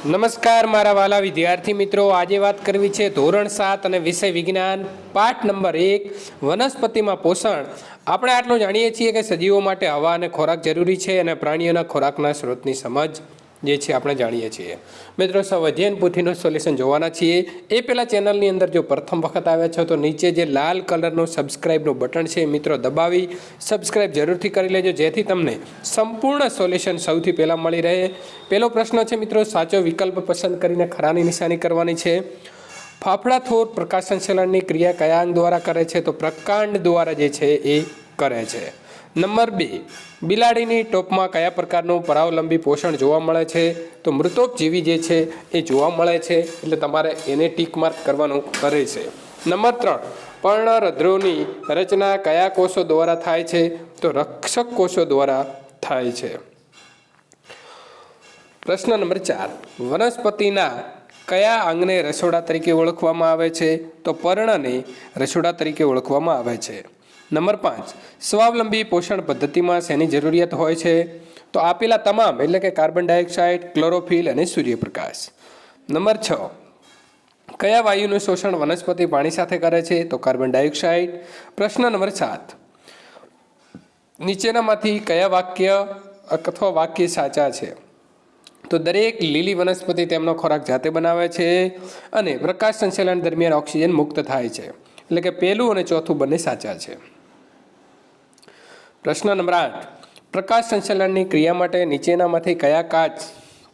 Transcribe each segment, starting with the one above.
નમસ્કાર, મારા વાલા વિદ્યાર્થી મિત્રો. આજે વાત કરવી છે ધોરણ સાત અને વિષય વિજ્ઞાન, પાઠ નંબર એક, વનસ્પતિમાં પોષણ. આપણે આટલું જાણીએ છીએ કે સજીવો માટે હવા અને ખોરાક જરૂરી છે અને પ્રાણીઓના ખોરાકના સ્ત્રોતની સમજ જે છે આપણે જાણીએ છીએ. મિત્રો, સૌ અધ્યયન પોથીનું સોલ્યુશન જોવાના છીએ. એ પહેલાં ચેનલની અંદર જો પ્રથમ વખત આવ્યા છો, તો નીચે જે લાલ કલરનું સબસ્ક્રાઇબનું બટન છે મિત્રો દબાવી સબસ્ક્રાઇબ જરૂરથી કરી લેજો, જેથી તમને સંપૂર્ણ સોલ્યુશન સૌથી પહેલાં મળી રહે. પહેલો પ્રશ્ન છે, મિત્રો, સાચો વિકલ્પ પસંદ કરીને ખરાની નિશાની કરવાની છે. ફાફડા થોર પ્રકાશ સંશ્લેષણની ક્રિયા કયા અંગ દ્વારા કરે છે? તો પ્રકાંડ દ્વારા જે છે, એ કરે છે. નંબર બે, બિલાડીની ટોપમાં કયા પ્રકારનું પરાવલંબી પોષણ જોવા મળે છે? તો મૃતોપજીવી જે છે એ જોવા મળે છે, એટલે તમારે એને ટીક માર્ક કરવાનું કરે છે. નંબર ત્રણ પર્ણરધ્રોની રચના કયા કોષો દ્વારા થાય છે? તો રક્ષક કોષો દ્વારા થાય છે. પ્રશ્ન નંબર ચાર, વનસ્પતિના કયા અંગને રસોડા તરીકે ઓળખવામાં આવે છે? તો પર્ણને રસોડા તરીકે ઓળખવામાં આવે છે. નંબર પાંચ, સ્વાવલંબી પોષણ પદ્ધતિમાં શેની જરૂરિયાત હોય છે? તો આપેલા તમામ, એટલે કે કાર્બન ડાયોક્સાઇડ, ક્લોરોફિલ અને સૂર્યપ્રકાશ. નંબર છ, કયા વાયુનું શોષણ વનસ્પતિ પાણી સાથે કરે છે? તો કાર્બન ડાયોક્સાઇડ. પ્રશ્ન નંબર સાત, નીચેનામાંથી કયા વાક્ય અથવા વાક્ય સાચા છે? તો દરેક લીલી વનસ્પતિ તેમનો ખોરાક જાતે બનાવે છે અને પ્રકાશ સંશ્લેષણ દરમિયાન ઓક્સિજન મુક્ત થાય છે. એટલે કે પહેલું અને ચોથું બંને સાચા છે. પ્રશ્ન નંબર આઠ. પ્રકાશ સંચાલનની ક્રિયા માટે નીચેનામાંથી કયા કાચ,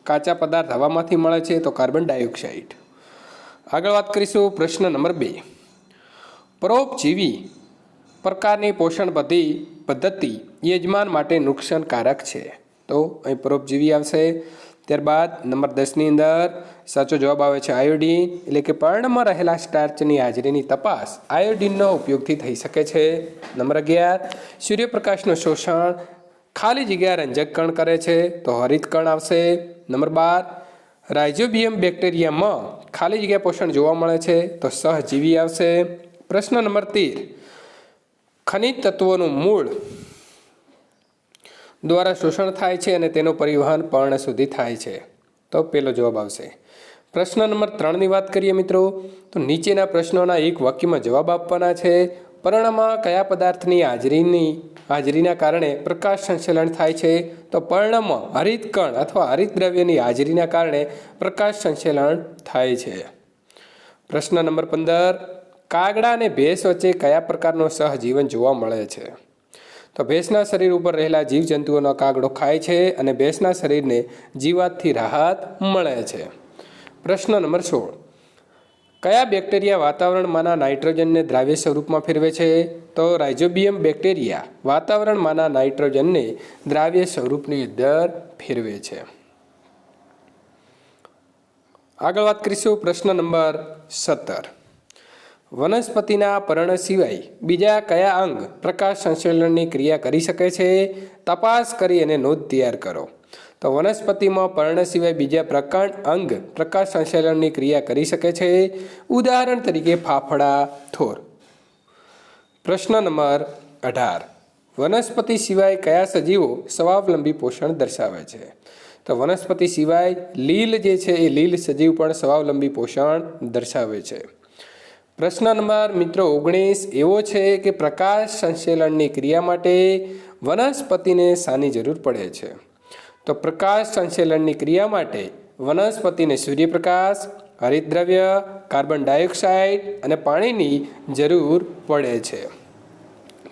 કાચા પદાર્થ હવામાંથી મળે છે તો કાર્બન ડાયોક્સાઇડ. આગળ વાત કરીશું પ્રશ્ન નંબર બે. પરોપજીવી પ્રકારની પોષણ પદ્ધતિ પદ્ધતિ યજમાન માટે નુકસાનકારક છે. તો અહીં પરોપજીવી આવશે. ત્યારબાદ નંબર દસની અંદર સાચો જવાબ આવે છે આયોડીન, એટલે કે પર્ણમાં રહેલા સ્ટાર્ચની હાજરીની તપાસ આયોડીનના ઉપયોગથી થઈ શકે છે. નંબર અગિયાર, સૂર્યપ્રકાશનું શોષણ ખાલી જગ્યા રંજક કણ કરે છે તો હરિત કણ આવશે. નંબર બાર, રાઇઝોબિયમ બેક્ટેરિયામાં ખાલી જગ્યા પોષણ જોવા મળે છે તો સહજીવી આવશે. પ્રશ્ન નંબર તેર, ખનિજ તત્વોનું મૂળ દ્વારા શોષણ થાય છે અને તેનું પરિવહન પર્ણ સુધી થાય છે. તો પેલો જવાબ આવશે. પ્રશ્ન નંબર ત્રણની વાત કરીએ મિત્રો, તો નીચેના પ્રશ્નોના એક વાક્યમાં જવાબ આપવાના છે, પર્ણમાં કયા પદાર્થની હાજરીની, હાજરીના કારણે પ્રકાશ સંશ્લેષણ થાય છે? તો પર્ણમાં હરિતકણ અથવા હરિત દ્રવ્યની હાજરીના કારણે પ્રકાશ સંશ્લેષણ થાય છે. પ્રશ્ન નંબર પંદર, કાગડા અને ભેંસ વચ્ચે કયા પ્રકારનો સહજીવન જોવા મળે છે? તો ભેંસના શરીર ઉપર રહેલા જીવજંતુઓનો કાગડો ખાય છે અને ભેંસના શરીરને જીવાતથી રાહત મળે છે. પ્રશ્ન નંબર સોળ. કયા બેક્ટેરિયા વાતાવરણમાંના નાઇટ્રોજનને દ્રાવ્ય સ્વરૂપમાં ફેરવે છે? તો રાઇઝોબિયમ બેક્ટેરિયા વાતાવરણમાંના નાઇટ્રોજનને દ્રાવ્ય સ્વરૂપની અંદર ફેરવે છે. આગળ વાત કરીશું પ્રશ્ન નંબર સત્તર. વનસ્પતિના પર્ણ સિવાય બીજા કયા અંગ પ્રકાશ સંશ્લેષણની ક્રિયા કરી શકે છે? તપાસ કરી અને નોંધ તૈયાર કરો. તો વનસ્પતિમાં પર્ણ સિવાય બીજા પ્રકાંડ અંગ પ્રકાશ સંશ્લેષણની ક્રિયા કરી શકે છે. ઉદાહરણ તરીકે ફાફડા, થોર. પ્રશ્ન નંબર અઢાર. વનસ્પતિ સિવાય કયા સજીવો સ્વાવલંબી પોષણ દર્શાવે છે? તો વનસ્પતિ સિવાય લીલ જે છે એ લીલ સજીવ પણ સ્વાવલંબી પોષણ દર્શાવે છે. પ્રશ્ન નંબર મિત્રો ઓગણીસ એવો છે કે પ્રકાશ સંશ્લેષણની ક્રિયા માટે વનસ્પતિને શાની જરૂર પડે છે. તો પ્રકાશ સંશ્લેષણની ક્રિયા માટે વનસ્પતિને સૂર્યપ્રકાશ હરિતદ્રવ્ય કાર્બન ડાયોક્સાઇડ અને પાણીની જરૂર પડે છે.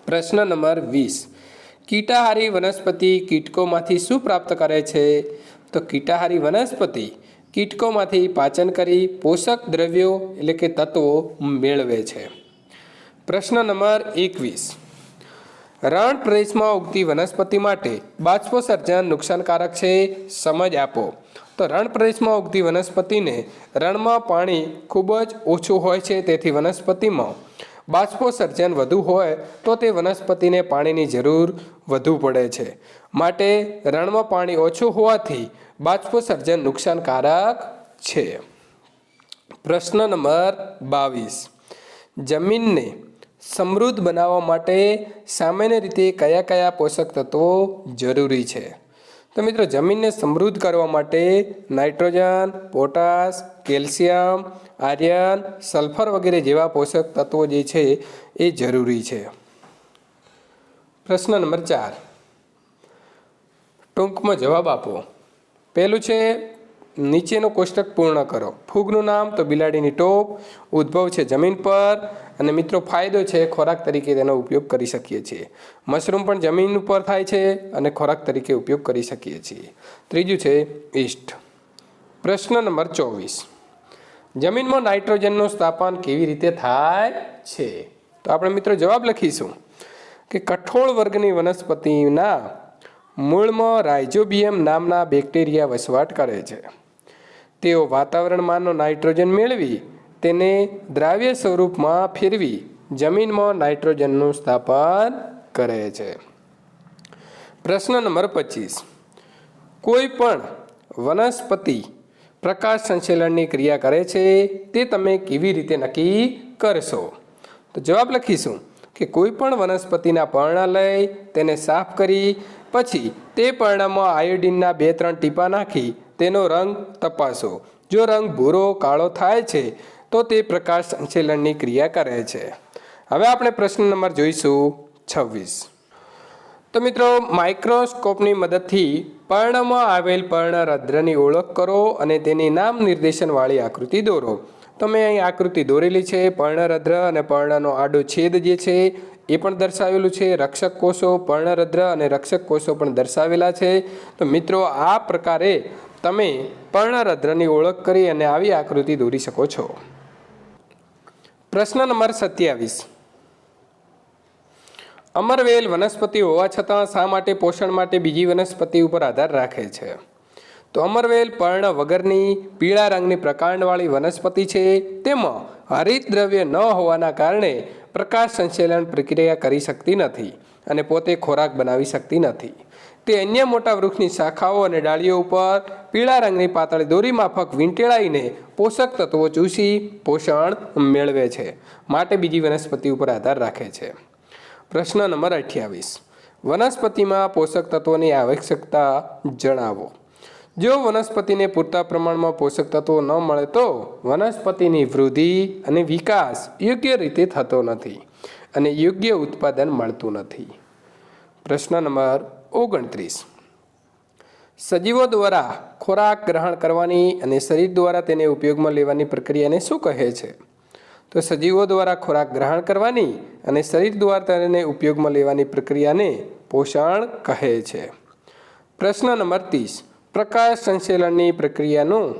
પ્રશ્ન નંબર વીસ. કીટાહારી વનસ્પતિ કીટકોમાંથી શું પ્રાપ્ત કરે છે? તો કીટાહારી વનસ્પતિ કીટકોમાંથી પાચન કરી પોષક દ્રવ્યો એટલે કે તત્વો મેળવે છે. પ્રશ્ન નંબર એકવીસ. રણ પ્રદેશમાં ઉગતી વનસ્પતિ માટે બાષ્પોસર્જન નુકસાનકારક છે, સમજ આપો. તો રણ પ્રદેશમાં ઉગતી વનસ્પતિને રણમાં પાણી ખૂબ જ ઓછું હોય છે, તેથી વનસ્પતિમાં બાષ્પોસર્જન વધુ હોય તો તે વનસ્પતિને પાણીની જરૂર વધુ પડે છે. માટે રણમાં પાણી ઓછું હોવાથી બાષ્પોસર્જન નુકસાનકારક છે. પ્રશ્ન નંબર બાવીસ. જમીનને સમૃદ્ધ બનાવવા માટે સામાન્ય રીતે કયા કયા પોષક તત્વો જરૂરી છે? તો મિત્રો, જમીનને સમૃદ્ધ કરવા માટે nitrogen, potash, calcium, iron, sulphur વગેરે જેવા પોષક તત્વો જે છે એ જરૂરી છે. પ્રશ્ન નંબર ચાર. ટૂંકમાં જવાબ આપો. પહેલું છે, નીચેનું કોષ્ટક પૂર્ણ કરો. ફૂગનું નામ તો બિલાડીની ટોપ, ઉદ્ભવ છે જમીન પર, અને મિત્રો ફાયદો છે ખોરાક તરીકે તેનો ઉપયોગ કરી શકીએ છીએ. મશરૂમ પણ જમીન ઉપર થાય છે અને ખોરાક તરીકે ઉપયોગ કરી શકીએ છીએ. ત્રીજું છે ઈસ્ટ પ્રશ્ન નંબર ચોવીસ. જમીનમાં નાઇટ્રોજનનું સ્થાપન કેવી રીતે થાય છે? તો આપણે મિત્રો જવાબ લખીશું કે કઠોળ વર્ગની વનસ્પતિના મૂળમાં રાઇઝોબિયમ નામના બેક્ટેરિયા વસવાટ કરે છે. તેઓ વાતાવરણમાંનો નાઇટ્રોજન મેળવી તેને દ્રાવ્ય સ્વરૂપમાં ફેરવી જમીનમાં નાઇટ્રોજનનું સ્થાપન કરે છે. પ્રશ્ન નંબર પચીસ. કોઈ પણ વનસ્પતિ પ્રકાશ સંશ્લેષણની ક્રિયા કરે છે તે તમે કેવી રીતે નક્કી કરશો? તો જવાબ લખીશું કે કોઈ પણ વનસ્પતિના પર્ણ લઈ તેને સાફ કરી પછી તે પર્ણમાં આયોડિનના બે ત્રણ ટીપા નાખી તેનો રંગ તપાસો. જો રંગ ભૂરો, કાળો થાય છે, તો તે પ્રકાશ સંશ્લેષણની ક્રિયા કરે છે. હવે આપણે પ્રશ્ન નંબર જોઈશું છવ્વીસ. તો મિત્રો, માઇક્રોસ્કોપની મદદથી પર્ણમાં આવેલ પર્ણરંધ્રની ઓળખ કરો અને તેની નામ નિર્દેશનવાળી આકૃતિ દોરો. તો મેં અહીં આકૃતિ દોરેલી છે. પર્ણરંધ્ર અને પર્ણનો આડો છેદ જે છે એ પણ દર્શાવેલું છે. રક્ષક કોષો, પર્ણરદ્ર અને રક્ષક કોષો પણ દર્શાવેલા છે. તો મિત્રો, આ પ્રકારે તમે પર્ણરદ્રની ઓળખ કરી અને આવી આકૃતિ દોરી શકો છો. પ્રશ્ન નંબર સત્યાવીસ. અમરવેલ વનસ્પતિ હોવા છતાં શા માટે પોષણ માટે બીજી વનસ્પતિ ઉપર આધાર રાખે છે? તો અમરવેલ પર્ણ વગરની પીળા રંગની પ્રકાંડવાળી વનસ્પતિ છે. તેમાં હરિત દ્રવ્ય ન હોવાના કારણે પ્રકાશ સંશ્લેષણ પ્રક્રિયા કરી શકતી નથી અને પોતે ખોરાક બનાવી શકતી નથી. તે અન્ય મોટા વૃક્ષની શાખાઓ અને ડાળીઓ ઉપર પીળા રંગની પાતળી દોરી માફક વીંટેળાઈને પોષક તત્વો ચૂસી પોષણ મેળવે છે, માટે બીજી વનસ્પતિ ઉપર આધાર રાખે છે. પ્રશ્ન નંબર અઠ્યાવીસ. વનસ્પતિમાં પોષક તત્વોની આવશ્યકતા જણાવો. જો વનસ્પતિને પૂરતા પ્રમાણમાં પોષક તત્વો ન મળે તો વનસ્પતિની વૃદ્ધિ અને વિકાસ યોગ્ય રીતે થતો નથી અને યોગ્ય ઉત્પાદન મળતું નથી. પ્રશ્ન નંબર ઓગણત્રીસ. સજીવો દ્વારા ખોરાક ગ્રહણ કરવાની અને શરીર દ્વારા તેને ઉપયોગમાં લેવાની પ્રક્રિયાને શું કહે છે? તો સજીવો દ્વારા ખોરાક ગ્રહણ કરવાની અને શરીર દ્વારા તેને ઉપયોગમાં લેવાની પ્રક્રિયાને પોષણ કહે છે. પ્રશ્ન નંબર ત્રીસ. પ્રકાશ સંશ્લેષણની પ્રક્રિયાનું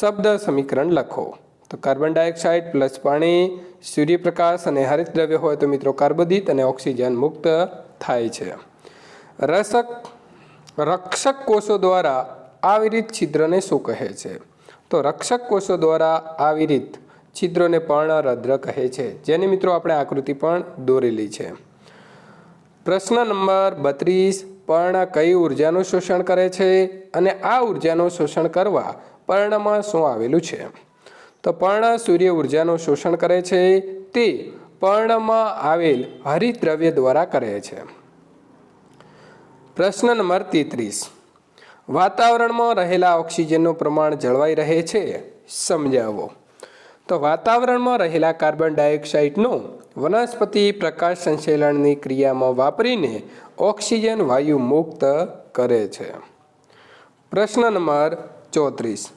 શબ્દ સમીકરણ લખો. તો કાર્બન ડાયોક્સાઇડ પ્લસ પાણી, સૂર્યપ્રકાશ અને હરિત દ્રવ્ય હોય તો મિત્રો કાર્બોદિત અને ઓક્સિજન મુક્ત થાય છે. રસક, રક્ષક કોષો દ્વારા આવિરિત છિદ્રને શું કહે છે? તો રક્ષક કોષો દ્વારા આવિરિત છિદ્રોને પર્ણરંધ્ર કહે છે. જેની મિત્રો આપણે આકૃતિ પણ દોરેલી છે. પ્રશ્ન નંબર બત્રીસ પર્ણ કઈ ઉર્જાનું શોષણ કરે છે અને આ ઉર્જાનું શોષણ કરવા પર્ણમાં શું આવેલું છે? તો પર્ણ સૂર્ય ઉર્જાનું શોષણ કરે છે, તે પર્ણમાં આવેલ હરિદ્રવ્ય દ્વારા કરે છે. પ્રશ્ન નંબર તેત્રીસ. વાતાવરણમાં રહેલા ઓક્સિજનનું પ્રમાણ જળવાઈ રહે છે? સમજાવો. તો વાતાવરણમાં રહેલા કાર્બન ડાયોક્સાઇડનું વનસ્પતિ પ્રકાશ સંશ્લેષણની ક્રિયામાં વાપરીને ઓક્સિજન વાયુ મુક્ત કરે છે. પ્રશ્ન નંબર ચોત્રીસ.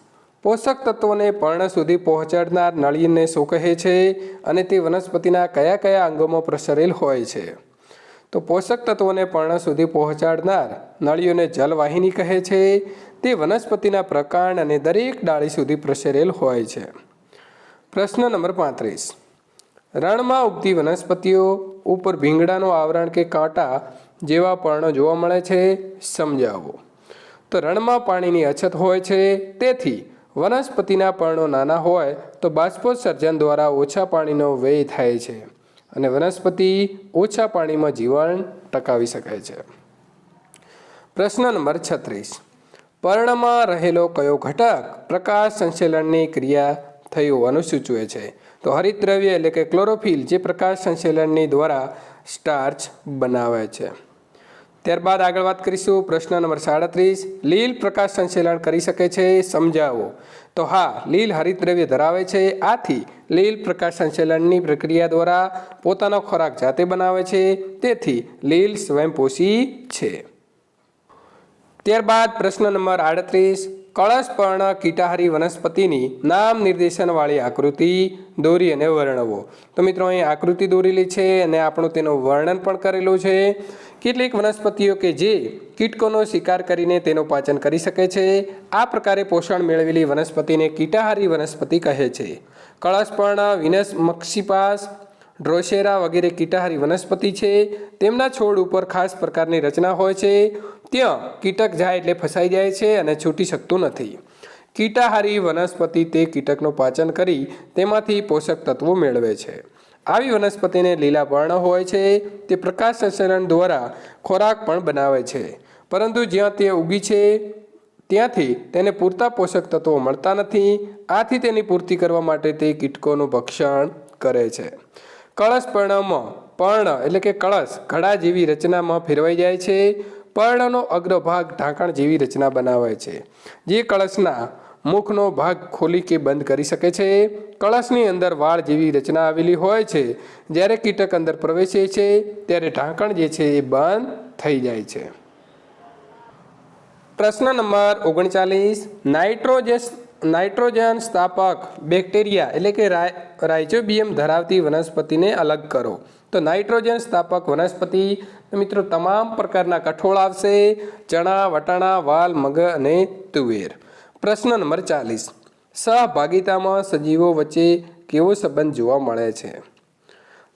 પોષક તત્વોને પર્ણ સુધી પહોંચાડનાર નળીને શું કહે છે અને તે વનસ્પતિના કયા કયા અંગોમાં પ્રસરેલ હોય છે? તો પોષક તત્વોને પર્ણ સુધી પહોંચાડનાર નળીઓને જલવાહિની કહે છે. તે વનસ્પતિના પ્રકાંડ અને દરેક ડાળી સુધી પ્રસરેલ હોય છે. પ્રશ્ન નંબર પાંત્રીસ. રણમાં ઉગતી વનસ્પતિઓ ઉપર ભીંગડાનું આવરણ કે કાંટા જેવા પર્ણો જોવા મળે છે, સમજાવો. તો રણમાં પાણીની અછત હોય છે, તેથી વનસ્પતિના પર્ણો નાના હોય તો બાષ્પોત્સર્જન દ્વારા ઓછા પાણીનો વ્યય થાય છે અને વનસ્પતિ ઓછા પાણીમાં જીવન ટકાવી શકે છે. પ્રશ્ન નંબર છત્રીસ. પર્ણમાં રહેલો કયો ઘટક પ્રકાશ સંશ્લેષણની ક્રિયા થઈ હોવાનું સૂચવે છે. તો હરિતદ્રવ્ય એટલે કે ક્લોરોફિલ જે પ્રકાશ સંશ્લેષણની દ્વારા સ્ટાર્ચ બનાવે છે. ત્યારબાદ આગળ વાત કરીશું પ્રશ્ન નંબર સાડત્રીસ. લીલ પ્રકાશ સંશ્લેષણ કરી શકે છે સમજાવો. તો હા, લીલ હરિતદ્રવ્ય ધરાવે છે. આથી લીલ પ્રકાશ સંશ્લેષણની પ્રક્રિયા દ્વારા પોતાનો ખોરાક જાતે બનાવે છે. તેથી લીલ સ્વયંપોષી છે. ત્યારબાદ પ્રશ્ન નંબર આડત્રીસ. કળશપર્ણ કીટાહારી વનસ્પતિની નામ નિર્દેશનવાળી આકૃતિ દોરી અને વર્ણવો. તો મિત્રો, અહીં આકૃતિ દોરેલી છે અને આપણું તેનું વર્ણન પણ કરેલું છે. કેટલીક વનસ્પતિઓ કે જે કીટકોનો શિકાર કરીને તેનું પાચન કરી શકે છે, આ પ્રકારે પોષણ મેળવેલી વનસ્પતિને કીટાહારી વનસ્પતિ કહે છે. કળશપર્ણ વિનસ મક્ષિપાસ, ડ્રોશેરા વગેરે કીટાહારી વનસ્પતિ છે. તેમના છોડ ઉપર ખાસ પ્રકારની રચના હોય છે. ત્યાં કીટક જાય એટલે ફસાઈ જાય છે અને છૂટી શકતું નથી. કીટાહારી વનસ્પતિ તે કીટકનું પાચન કરી તેમાંથી પોષક તત્વો મેળવે છે. આવી વનસ્પતિને લીલા પર્ણ હોય છે, તે પ્રકાશ સંશ્લેષણ દ્વારા ખોરાક પણ બનાવે છે. પરંતુ જ્યાં તે ઉગી છે, ત્યાંથી તેને પૂરતા પોષક તત્વો મળતા નથી. આથી તેની પૂર્તિ કરવા માટે તે કીટકોનું ભક્ષણ કરે છે. કળશ પર્ણમાં પર્ણ એટલે કે કળશ, ઘડા જેવી રચનામાં ફેરવાઈ જાય છે. પર્ણનો અગ્રભાગ ઢાંકણ જેવી રચના બનાવે છે, જે કળશના મુખનો ભાગ ખોલી કે બંધ કરી શકે છે. કળશની અંદર વાળ જેવી રચના આવેલી હોય છે, જ્યારે કીટક અંદર પ્રવેશે છે, ત્યારે ઢાંકણ જે છે એ બંધ થઈ જાય છે. પ્રશ્ન નંબર ઓગણચાલીસ, નાઇટ્રોજસ, નાઇટ્રોજન સ્થાપક બેક્ટેરિયા એટલે કે રાય રાઇઝોબિયમ ધરાવતી વનસ્પતિને અલગ કરો. તો નાઇટ્રોજન સ્થાપક વનસ્પતિ. મિત્રો, તમામ પ્રકારના કઠોળ આવશે. ચણા, વટાણા, વાલ, મગ અને તુવેર. પ્રશ્ન નંબર ચાલીસ. સહભાગિતામાં સજીવો વચ્ચે કેવો સંબંધ જોવા મળે છે?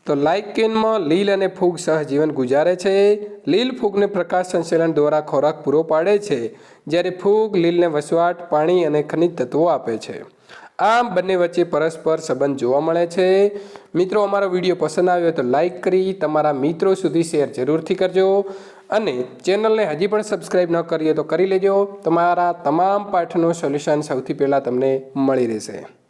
તો લાઇકેનમાં લીલ અને ફૂગ સહજીવન ગુજારે છે. લીલ ફૂગને પ્રકાશ સંશ્લેષણ દ્વારા ખોરાક પૂરો પાડે છે, જ્યારે ફૂગ લીલને વસવાટ, પાણી અને ખનિજ તત્વો આપે છે. આમ બંને વચ્ચે પરસ્પર સંબંધ જોવા મળે છે. મિત્રો, અમારો વીડિયો પસંદ આવ્યો તો લાઈક કરી, તમારા મિત્રો સુધી શેર જરૂરથી કરજો. અને ચેનલને હજી પણ સબસ્ક્રાઈબ ન કરીએ તો કરી લેજો. તમારા તમામ પાઠનું સોલ્યુશન સૌથી પહેલાં તમને મળી રહેશે.